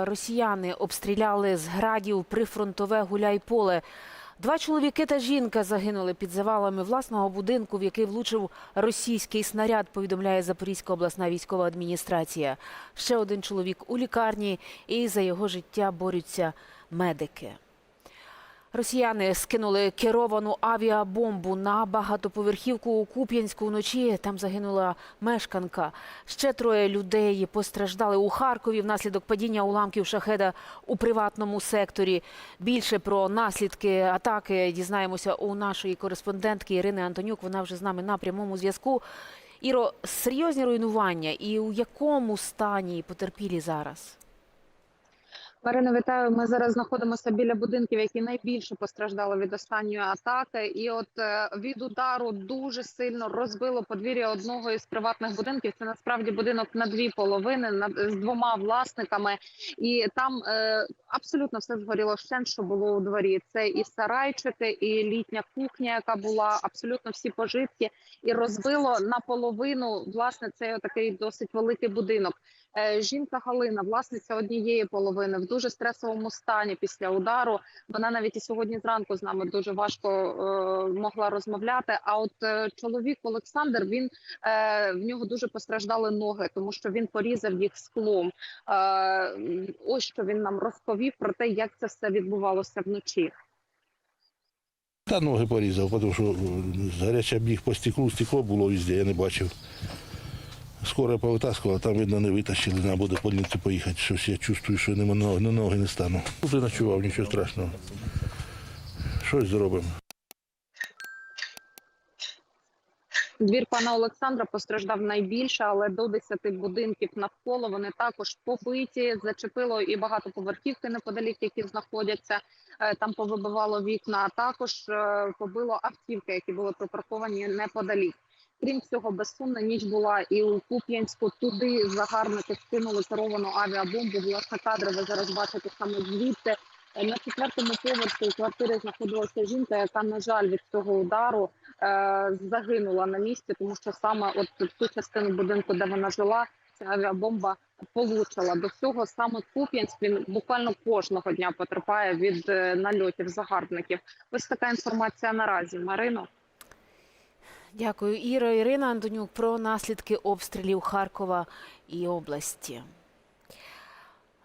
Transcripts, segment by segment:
Росіяни обстріляли з градів прифронтове гуляйполе. Два чоловіки та жінка загинули під завалами власного будинку, в який влучив російський снаряд, повідомляє Запорізька обласна військова адміністрація. Ще один чоловік у лікарні, і за його життя борються медики. Росіяни скинули керовану авіабомбу на багатоповерхівку у Куп'янську вночі. Там загинула мешканка. Ще троє людей постраждали у Харкові внаслідок падіння уламків шахеда у приватному секторі. Більше про наслідки атаки дізнаємося у нашої кореспондентки Ірини Антонюк. Вона вже з нами на прямому зв'язку. Іро, серйозні руйнування і у якому стані потерпілі зараз? Марина, вітаю. Ми зараз знаходимося біля будинків, які найбільше постраждали від останньої атаки. І от е, від удару дуже сильно розбило подвір'я одного із приватних будинків. Це насправді будинок на дві половини з двома власниками, і там е, абсолютно все згоріло вщент, що було у дворі. Це і сарайчики, і літня кухня, яка була абсолютно всі пожитки, і розбило наполовину власне цей такий досить великий будинок. Е, Жінка Галина, власниця однієї половини, в дуже стресовому стані після удару. Вона навіть і сьогодні зранку з нами дуже важко е, могла розмовляти. А от е, чоловік Олександр він е, в нього дуже постраждали ноги, тому що він порізав їх склом. Е, ось що він нам розповів про те, як це все відбувалося вночі. Та ноги порізав, тому що гаряча біг по стеклу, стекло було везде, я не бачив. Скоро повитаскувала, там, видно, не витащили, треба буде полінці поїхати. Щось я чувствую, що нема ноги, на ноги не стану. Вже ночував, нічого страшного. Щось зробимо. Двір пана Олександра постраждав найбільше, але до 10 будинків навколо вони також побиті. Зачепило і багатоповерхівки неподалік, які знаходяться. Е, Там повибивало вікна, а також е, побило автівки, які були припарковані неподалік. Крім цього, безсумна ніч була і у Куп'янську. Туди загарбники скинули керовану авіабомбу. Власне кадри ви зараз бачите саме звідти. Е, На четвертому поверсі у квартирі знаходилася жінка, яка, на жаль, від цього удару е, загинула на місці, тому що саме от ту частину будинку, де вона жила, ця авіабомба получила. До цього саме Куп'янськ він буквально кожного дня потерпає від е, нальотів загарбників. Ось така інформація наразі. Марино. Дякую, Іро. Ірина Антонюк про наслідки обстрілів Харкова і області.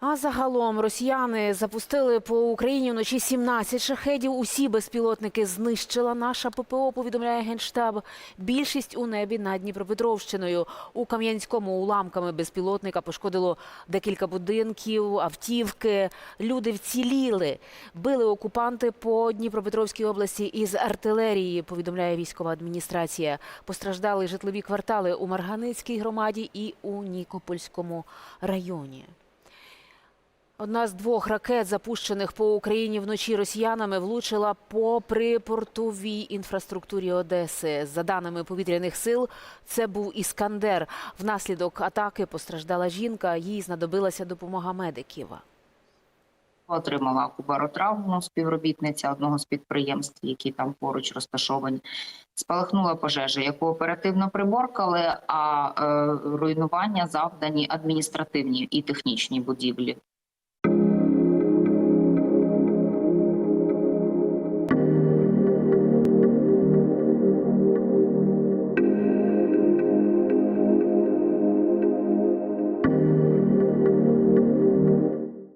А загалом росіяни запустили по Україні вночі 17 шахедів. Усі безпілотники знищила наша ППО, повідомляє Генштаб. Більшість у небі над Дніпропетровщиною. У Кам'янському уламками безпілотника пошкодило декілька будинків, автівки. Люди вціліли. Били окупанти по Дніпропетровській області із артилерії, повідомляє військова адміністрація. Постраждали житлові квартали у Марганицькій громаді і у Нікопольському районі. Одна з двох ракет, запущених по Україні вночі росіянами, влучила по припортовій інфраструктурі Одеси. За даними повітряних сил, це був іскандер. Внаслідок атаки постраждала жінка. Їй знадобилася допомога медиків. Отримала кубаротравму співробітниця одного з підприємств, які там поруч розташовані. Спалахнула пожежа, яку оперативно приборкали, а е, руйнування завдані адміністративні і технічні будівлі.